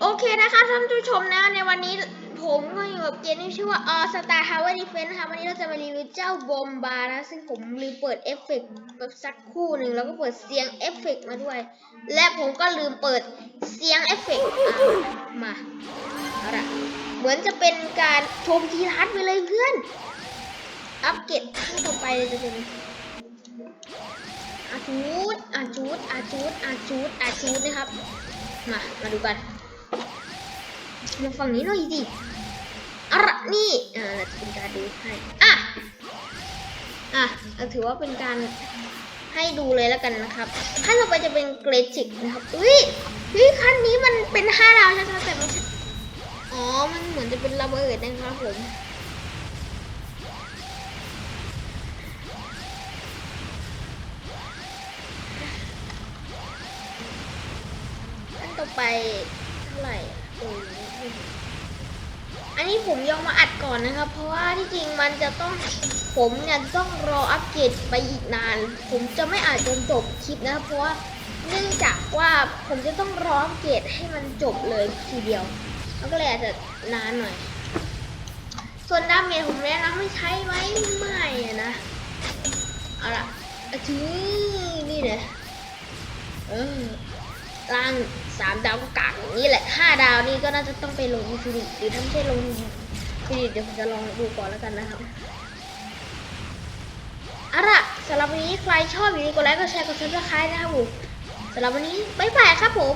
โอเคนะคะท่านผู้ชมนะในวันนี้ผมก็อยู่กับเกมที่ชื่อว่า All Star Tower Defense นะคะวันนี้เราจะมารีวิวเจ้าบอมบานะ ซึ่งผมลืมเปิดเอฟเฟกต์แบบสักคู่หนึ่งแล้วก็เปิดเสียงเอฟเฟกต์มาด้วย และผมก็ลืมเปิดเสียงเอฟเฟกต์มาเอาละเหมือนจะเป็นการชมทีทัศน์ไปเลยเพื่อน อัปเกรดขั้นต่อไปเลยจะเป็นอาจูดอาจูดอาจูดอาจูดอาจูดนะครับ มา มาดูกันมาฝั่งนี้หน่อยดิอะนี่อ่าจะเป็นการดูให้ อะ อะถือว่าเป็นการให้ดูเลยแล้วกันนะครับขั้นต่อไปจะเป็นเกรจิกนะครับ อุ้ยอุ้ยขั้นนี้มันเป็นห้าดาวใช่ไหมแต่ไม่ใช่อ๋อ มันเหมือนจะเป็นระเบิดนะครับผม ไปเท่าไหร่อันนี้ผมยอมมาอัดก่อนนะครับ เพราะว่าที่จริงมันจะต้องผมเนี่ยต้องรออัปเกรดไปอีกนาน ผมจะไม่อาจจนจบคลิปนะครับเพราะว่าเนื่องจากว่าผมจะต้องรออัปเกรดให้มันจบเลยทีเดียวมันก็เลยอาจจะนานหน่อย ส่วนดาเมจผมแนะนำไม่ใช้ไหมไม่นะเอาละอะถือนี่เลยเออ ล่างสามดาวก็กากอย่างนี้แหละห้าดาวนี่ก็น่าจะต้องไปลงอินฟิลิปหรือถ้าไม่ใช่ลงอินฟิลิปเดี๋ยวผมจะลองดูก่อนแล้วกันนะครับอาล่ะสำหรับวันนี้ใครชอบอยู่ดีกดไลค์กดแชร์กดซับสไครต์นะครับผมสำหรับวันนี้บ๊ายบายครับผม